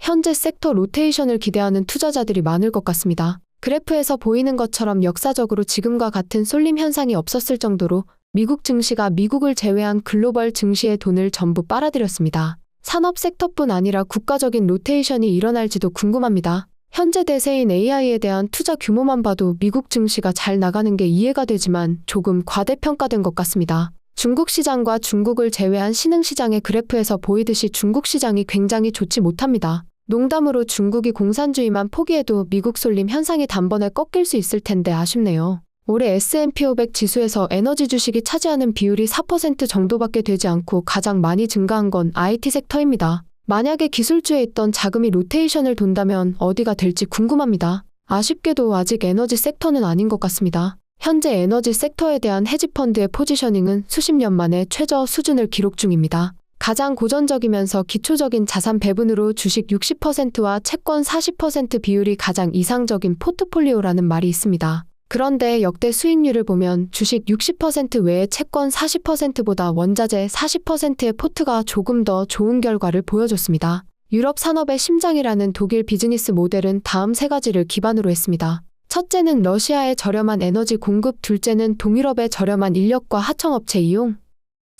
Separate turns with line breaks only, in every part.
현재 섹터 로테이션을 기대하는 투자자들이 많을 것 같습니다. 그래프에서 보이는 것처럼 역사적으로 지금과 같은 쏠림 현상이 없었을 정도로 미국 증시가 미국을 제외한 글로벌 증시의 돈을 전부 빨아들였습니다. 산업 섹터뿐 아니라 국가적인 로테이션이 일어날지도 궁금합니다. 현재 대세인 AI에 대한 투자 규모만 봐도 미국 증시가 잘 나가는 게 이해가 되지만 조금 과대평가된 것 같습니다. 중국 시장과 중국을 제외한 신흥 시장의 그래프에서 보이듯이 중국 시장이 굉장히 좋지 못합니다. 농담으로 중국이 공산주의만 포기해도 미국 쏠림 현상이 단번에 꺾일 수 있을 텐데 아쉽네요. 올해 S&P 500 지수에서 에너지 주식이 차지하는 비율이 4% 정도밖에 되지 않고 가장 많이 증가한 건 IT 섹터입니다. 만약에 기술주에 있던 자금이 로테이션을 돈다면 어디가 될지 궁금합니다. 아쉽게도 아직 에너지 섹터는 아닌 것 같습니다. 현재 에너지 섹터에 대한 헤지펀드의 포지셔닝은 수십 년 만에 최저 수준을 기록 중입니다. 가장 고전적이면서 기초적인 자산 배분으로 주식 60%와 채권 40% 비율이 가장 이상적인 포트폴리오라는 말이 있습니다. 그런데 역대 수익률을 보면 주식 60% 외에 채권 40%보다 원자재 40%의 포트가 조금 더 좋은 결과를 보여줬습니다. 유럽 산업의 심장이라는 독일 비즈니스 모델은 다음 세 가지를 기반으로 했습니다. 첫째는 러시아의 저렴한 에너지 공급, 둘째는 동유럽의 저렴한 인력과 하청업체 이용,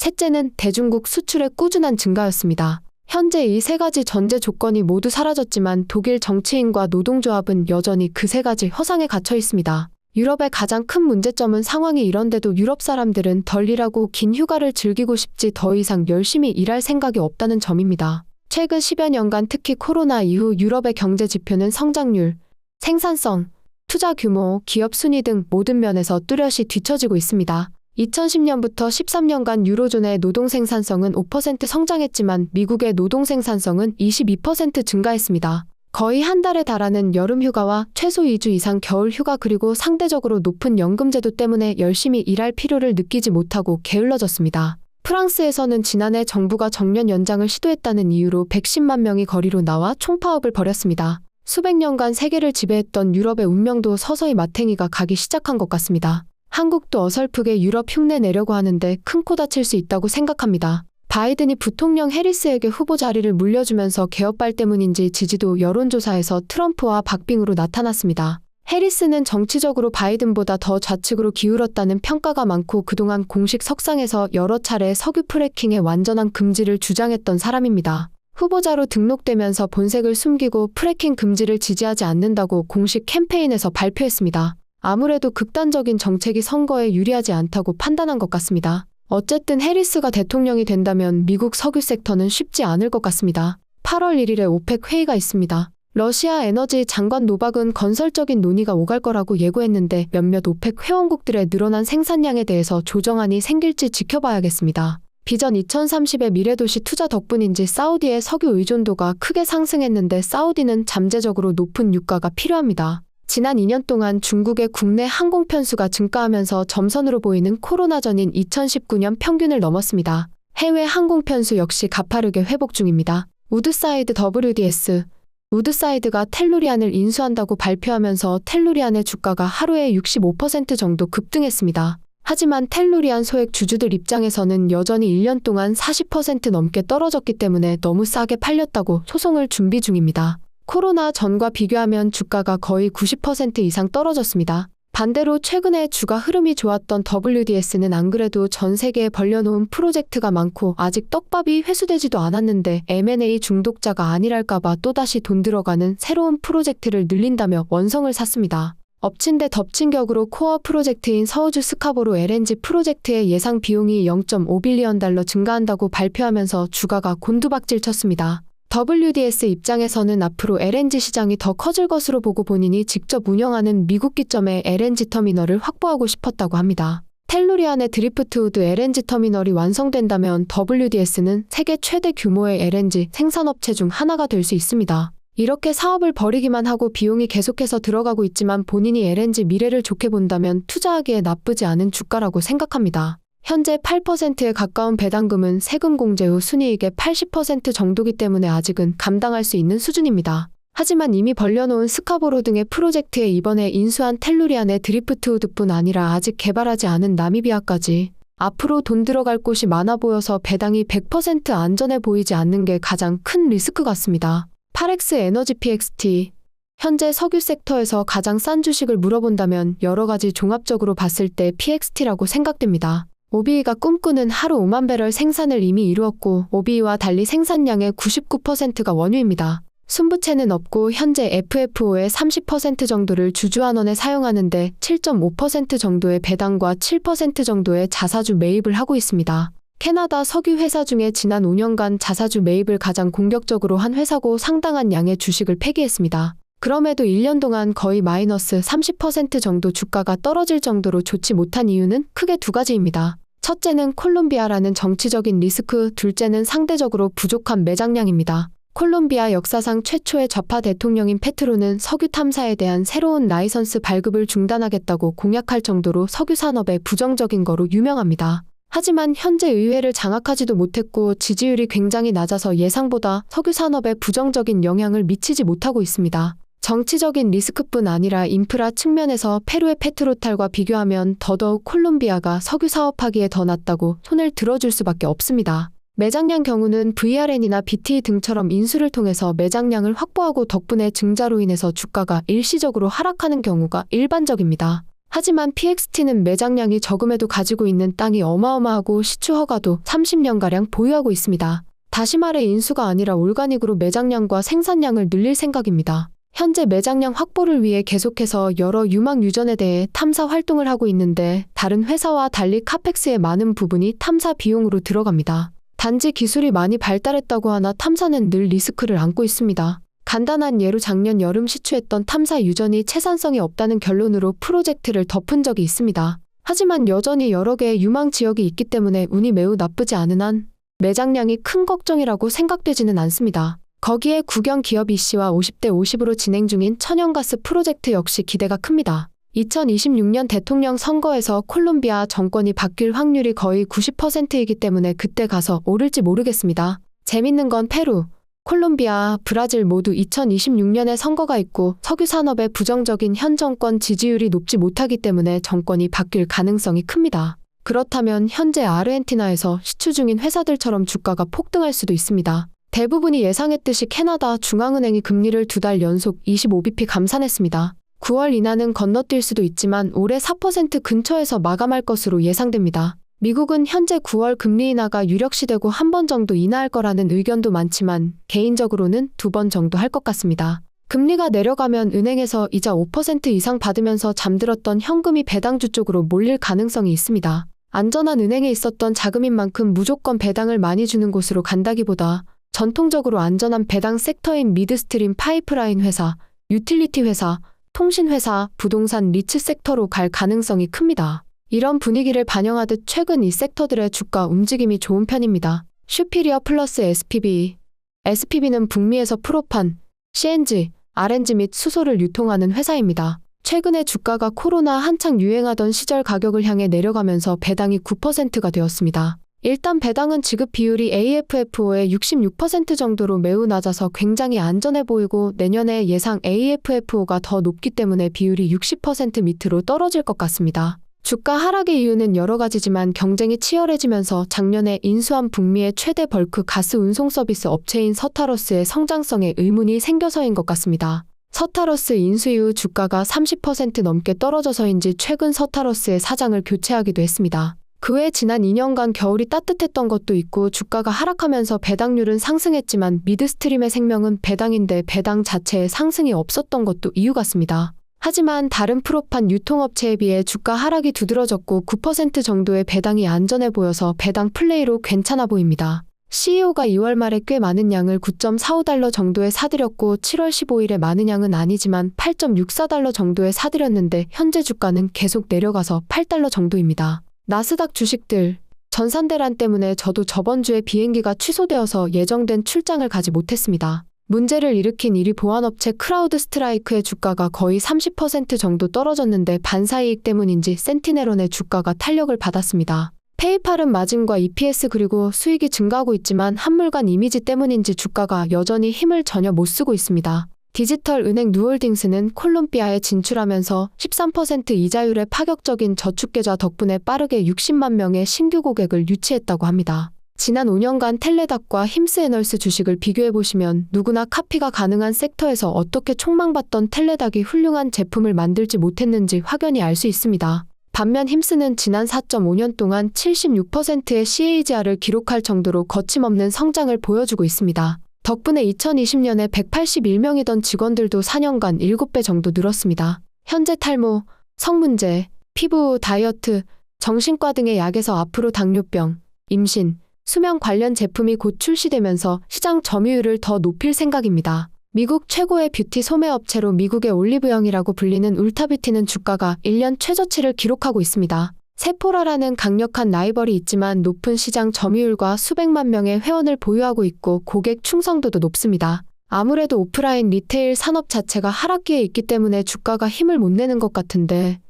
셋째는 대중국 수출의 꾸준한 증가였습니다. 현재 이 세 가지 전제 조건이 모두 사라졌지만 독일 정치인과 노동조합은 여전히 그 세 가지 허상에 갇혀 있습니다. 유럽의 가장 큰 문제점은 상황이 이런데도 유럽 사람들은 덜 일하고 긴 휴가를 즐기고 싶지 더 이상 열심히 일할 생각이 없다는 점입니다. 최근 10여 년간 특히 코로나 이후 유럽의 경제 지표는 성장률, 생산성, 투자 규모, 기업 순위 등 모든 면에서 뚜렷이 뒤처지고 있습니다. 2010년부터 13년간 유로존의 노동 생산성은 5% 성장했지만 미국의 노동 생산성은 22% 증가했습니다. 거의 한 달에 달하는 여름 휴가와 최소 2주 이상 겨울 휴가 그리고 상대적으로 높은 연금제도 때문에 열심히 일할 필요를 느끼지 못하고 게을러졌습니다. 프랑스에서는 지난해 정부가 정년 연장을 시도했다는 이유로 110만 명이 거리로 나와 총파업을 벌였습니다. 수백 년간 세계를 지배했던 유럽의 운명도 서서히 마탱이가 가기 시작한 것 같습니다. 한국도 어설프게 유럽 흉내 내려고 하는데 큰 코 다칠 수 있다고 생각합니다. 바이든이 부통령 해리스에게 후보 자리를 물려주면서 개업발 때문인지 지지도 여론조사에서 트럼프와 박빙으로 나타났습니다. 해리스는 정치적으로 바이든보다 더 좌측으로 기울었다는 평가가 많고 그동안 공식 석상에서 여러 차례 석유 프래킹의 완전한 금지를 주장했던 사람입니다. 후보자로 등록되면서 본색을 숨기고 프래킹 금지를 지지하지 않는다고 공식 캠페인에서 발표했습니다. 아무래도 극단적인 정책이 선거에 유리하지 않다고 판단한 것 같습니다. 어쨌든 해리스가 대통령이 된다면 미국 석유 섹터는 쉽지 않을 것 같습니다. 8월 1일에 오펙 회의가 있습니다. 러시아 에너지 장관 노박은 건설적인 논의가 오갈 거라고 예고했는데 몇몇 오펙 회원국들의 늘어난 생산량에 대해서 조정안이 생길지 지켜봐야겠습니다. 비전 2030의 미래도시 투자 덕분인지 사우디의 석유 의존도가 크게 상승했는데 사우디는 잠재적으로 높은 유가가 필요합니다. 지난 2년 동안 중국의 국내 항공 편 수가 증가하면서 점선으로 보이는 코로나 전인 2019년 평균을 넘었습니다. 해외 항공 편 수 역시 가파르게 회복 중입니다. 우드사이드 WDS 우드사이드가 텔루리안을 인수한다고 발표하면서 텔루리안의 주가가 하루에 65% 정도 급등했습니다. 하지만 텔루리안 소액 주주들 입장에서는 여전히 1년 동안 40% 넘게 떨어졌기 때문에 너무 싸게 팔렸다고 소송을 준비 중입니다. 코로나 전과 비교하면 주가가 거의 90% 이상 떨어졌습니다. 반대로 최근에 주가 흐름이 좋았던 WDS는 안 그래도 전 세계에 벌려놓은 프로젝트가 많고 아직 떡밥이 회수되지도 않았는데 M&A 중독자가 아니랄까봐 또다시 돈 들어가는 새로운 프로젝트를 늘린다며 원성을 샀습니다. 엎친 데 덮친 격으로 코어 프로젝트인 서우주 스카보로 LNG 프로젝트의 예상 비용이 0.5빌리언 달러 증가한다고 발표하면서 주가가 곤두박질 쳤습니다. WDS 입장에서는 앞으로 LNG 시장이 더 커질 것으로 보고 본인이 직접 운영하는 미국 기점의 LNG 터미널을 확보하고 싶었다고 합니다. 텔루리안의 드리프트우드 LNG 터미널이 완성된다면 WDS는 세계 최대 규모의 LNG 생산업체 중 하나가 될 수 있습니다. 이렇게 사업을 벌이기만 하고 비용이 계속해서 들어가고 있지만 본인이 LNG 미래를 좋게 본다면 투자하기에 나쁘지 않은 주가라고 생각합니다. 현재 8%에 가까운 배당금은 세금 공제 후 순이익의 80% 정도기 때문에 아직은 감당할 수 있는 수준입니다. 하지만 이미 벌려놓은 스카보로 등의 프로젝트에 이번에 인수한 텔루리안의 드리프트우드뿐 아니라 아직 개발하지 않은 나미비아까지 앞으로 돈 들어갈 곳이 많아 보여서 배당이 100% 안전해 보이지 않는 게 가장 큰 리스크 같습니다. 파렉스 에너지 PXT. 현재 석유 섹터에서 가장 싼 주식을 물어본다면 여러 가지 종합적으로 봤을 때 PXT라고 생각됩니다. 오비이가 꿈꾸는 하루 5만 배럴 생산을 이미 이루었고 오비이와 달리 생산량의 99%가 원유입니다. 순부채는 없고 현재 FFO의 30% 정도를 주주환원에 사용하는데 7.5% 정도의 배당과 7% 정도의 자사주 매입을 하고 있습니다. 캐나다 석유 회사 중에 지난 5년간 자사주 매입을 가장 공격적으로 한 회사고 상당한 양의 주식을 폐기했습니다. 그럼에도 1년 동안 거의 마이너스 30% 정도 주가가 떨어질 정도로 좋지 못한 이유는 크게 두 가지입니다. 첫째는 콜롬비아라는 정치적인 리스크, 둘째는 상대적으로 부족한 매장량입니다. 콜롬비아 역사상 최초의 좌파 대통령인 페트로는 석유 탐사에 대한 새로운 라이선스 발급을 중단하겠다고 공약할 정도로 석유 산업에 부정적인 거로 유명합니다. 하지만 현재 의회를 장악하지도 못했고 지지율이 굉장히 낮아서 예상보다 석유 산업에 부정적인 영향을 미치지 못하고 있습니다. 정치적인 리스크뿐 아니라 인프라 측면에서 페루의 페트로탈과 비교하면 더더욱 콜롬비아가 석유 사업하기에 더 낫다고 손을 들어줄 수밖에 없습니다. 매장량 경우는 VRN이나 BT 등처럼 인수를 통해서 매장량을 확보하고 덕분에 증자로 인해서 주가가 일시적으로 하락하는 경우가 일반적입니다. 하지만 PXT는 매장량이 적음에도 가지고 있는 땅이 어마어마하고 시추 허가도 30년가량 보유하고 있습니다. 다시 말해 인수가 아니라 올가닉으로 매장량과 생산량을 늘릴 생각입니다. 현재 매장량 확보를 위해 계속해서 여러 유망 유전에 대해 탐사 활동을 하고 있는데 다른 회사와 달리 카펙스의 많은 부분이 탐사 비용으로 들어갑니다. 단지 기술이 많이 발달했다고 하나 탐사는 늘 리스크를 안고 있습니다. 간단한 예로 작년 여름 시추했던 탐사 유전이 채산성이 없다는 결론으로 프로젝트를 덮은 적이 있습니다. 하지만 여전히 여러 개의 유망 지역이 있기 때문에 운이 매우 나쁘지 않은 한 매장량이 큰 걱정이라고 생각되지는 않습니다. 거기에 국영 기업 이씨와 50대 50으로 진행 중인 천연가스 프로젝트 역시 기대가 큽니다. 2026년 대통령 선거에서 콜롬비아 정권이 바뀔 확률이 거의 90%이기 때문에 그때 가서 오를지 모르겠습니다. 재밌는 건 페루, 콜롬비아, 브라질 모두 2026년에 선거가 있고 석유 산업의 부정적인 현 정권 지지율이 높지 못하기 때문에 정권이 바뀔 가능성이 큽니다. 그렇다면 현재 아르헨티나에서 시추 중인 회사들처럼 주가가 폭등할 수도 있습니다. 대부분이 예상했듯이 캐나다 중앙은행이 금리를 두 달 연속 25bp 감산했습니다. 9월 인하는 건너뛸 수도 있지만 올해 4% 근처에서 마감할 것으로 예상됩니다. 미국은 현재 9월 금리 인하가 유력시되고 한 번 정도 인하할 거라는 의견도 많지만 개인적으로는 두 번 정도 할 것 같습니다. 금리가 내려가면 은행에서 이자 5% 이상 받으면서 잠들었던 현금이 배당주 쪽으로 몰릴 가능성이 있습니다. 안전한 은행에 있었던 자금인 만큼 무조건 배당을 많이 주는 곳으로 간다기보다 전통적으로 안전한 배당 섹터인 미드스트림 파이프라인 회사, 유틸리티 회사, 통신회사, 부동산 리츠 섹터로 갈 가능성이 큽니다. 이런 분위기를 반영하듯 최근 이 섹터들의 주가 움직임이 좋은 편입니다. 슈피리어 플러스 SPB. SPB는 북미에서 프로판, CNG, RNG 및 수소를 유통하는 회사입니다. 최근에 주가가 코로나 한창 유행하던 시절 가격을 향해 내려가면서 배당이 9%가 되었습니다. 일단 배당은 지급 비율이 AFFO의 66% 정도로 매우 낮아서 굉장히 안전해 보이고 내년에 예상 AFFO가 더 높기 때문에 비율이 60% 밑으로 떨어질 것 같습니다. 주가 하락의 이유는 여러 가지지만 경쟁이 치열해지면서 작년에 인수한 북미의 최대 벌크 가스 운송 서비스 업체인 서타러스의 성장성에 의문이 생겨서인 것 같습니다. 서타러스 인수 이후 주가가 30% 넘게 떨어져서인지 최근 서타러스의 사장을 교체하기도 했습니다. 그 외 지난 2년간 겨울이 따뜻했던 것도 있고 주가가 하락하면서 배당률은 상승했지만 미드스트림의 생명은 배당인데 배당 자체에 상승이 없었던 것도 이유 같습니다. 하지만 다른 프로판 유통업체에 비해 주가 하락이 두드러졌고 9% 정도의 배당이 안전해 보여서 배당 플레이로 괜찮아 보입니다. CEO가 2월 말에 꽤 많은 양을 9.45달러 정도에 사들였고 7월 15일에 많은 양은 아니지만 8.64달러 정도에 사들였는데 현재 주가는 계속 내려가서 8달러 정도입니다. 나스닥 주식들 전산대란 때문에 저도 저번 주에 비행기가 취소되어서 예정된 출장을 가지 못했습니다. 문제를 일으킨 일이 보안업체 크라우드 스트라이크의 주가가 거의 30% 정도 떨어졌는데 반사이익 때문인지 센티네론의 주가가 탄력을 받았습니다. 페이팔은 마진과 EPS 그리고 수익이 증가하고 있지만 한물간 이미지 때문인지 주가가 여전히 힘을 전혀 못 쓰고 있습니다. 디지털 은행 누홀딩스는 콜롬비아에 진출하면서 13% 이자율의 파격적인 저축계좌 덕분에 빠르게 60만 명의 신규 고객을 유치했다고 합니다. 지난 5년간 텔레닥과 힘스에널스 주식을 비교해보시면 누구나 카피가 가능한 섹터에서 어떻게 촉망받던 텔레닥이 훌륭한 제품을 만들지 못했는지 확연히 알 수 있습니다. 반면 힘스는 지난 4.5년 동안 76%의 CAGR을 기록할 정도로 거침없는 성장을 보여주고 있습니다. 덕분에 2020년에 181명이던 직원들도 4년간 7배 정도 늘었습니다. 현재 탈모, 성문제, 피부, 다이어트, 정신과 등의 약에서 앞으로 당뇨병, 임신, 수면 관련 제품이 곧 출시되면서 시장 점유율을 더 높일 생각입니다. 미국 최고의 뷰티 소매 업체로 미국의 올리브영이라고 불리는 울타뷰티는 주가가 1년 최저치를 기록하고 있습니다. 세포라라는 강력한 라이벌이 있지만 높은 시장 점유율과 수백만 명의 회원을 보유하고 있고 고객 충성도도 높습니다. 아무래도 오프라인 리테일 산업 자체가 하락기에 있기 때문에 주가가 힘을 못 내는 것 같은데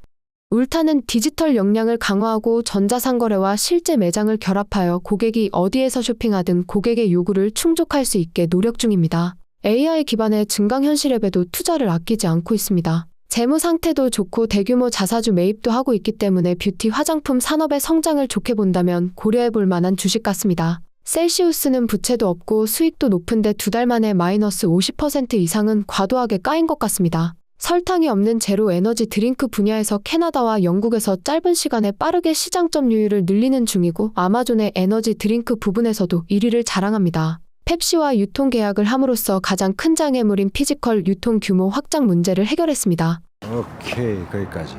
울타는 디지털 역량을 강화하고 전자상거래와 실제 매장을 결합하여 고객이 어디에서 쇼핑하든 고객의 요구를 충족할 수 있게 노력 중입니다. AI 기반의 증강현실 앱에도 투자를 아끼지 않고 있습니다. 재무 상태도 좋고 대규모 자사주 매입도 하고 있기 때문에 뷰티 화장품 산업의 성장을 좋게 본다면 고려해 볼 만한 주식 같습니다. 셀시우스는 부채도 없고 수익도 높은데 두 달 만에 마이너스 50% 이상은 과도하게 까인 것 같습니다. 설탕이 없는 제로 에너지 드링크 분야에서 캐나다와 영국에서 짧은 시간에 빠르게 시장 점유율을 늘리는 중이고 아마존의 에너지 드링크 부분에서도 1위를 자랑합니다. 펩시와 유통 계약을 함으로써 가장 큰 장애물인 피지컬 유통 규모 확장 문제를 해결했습니다.
오케이 거기까지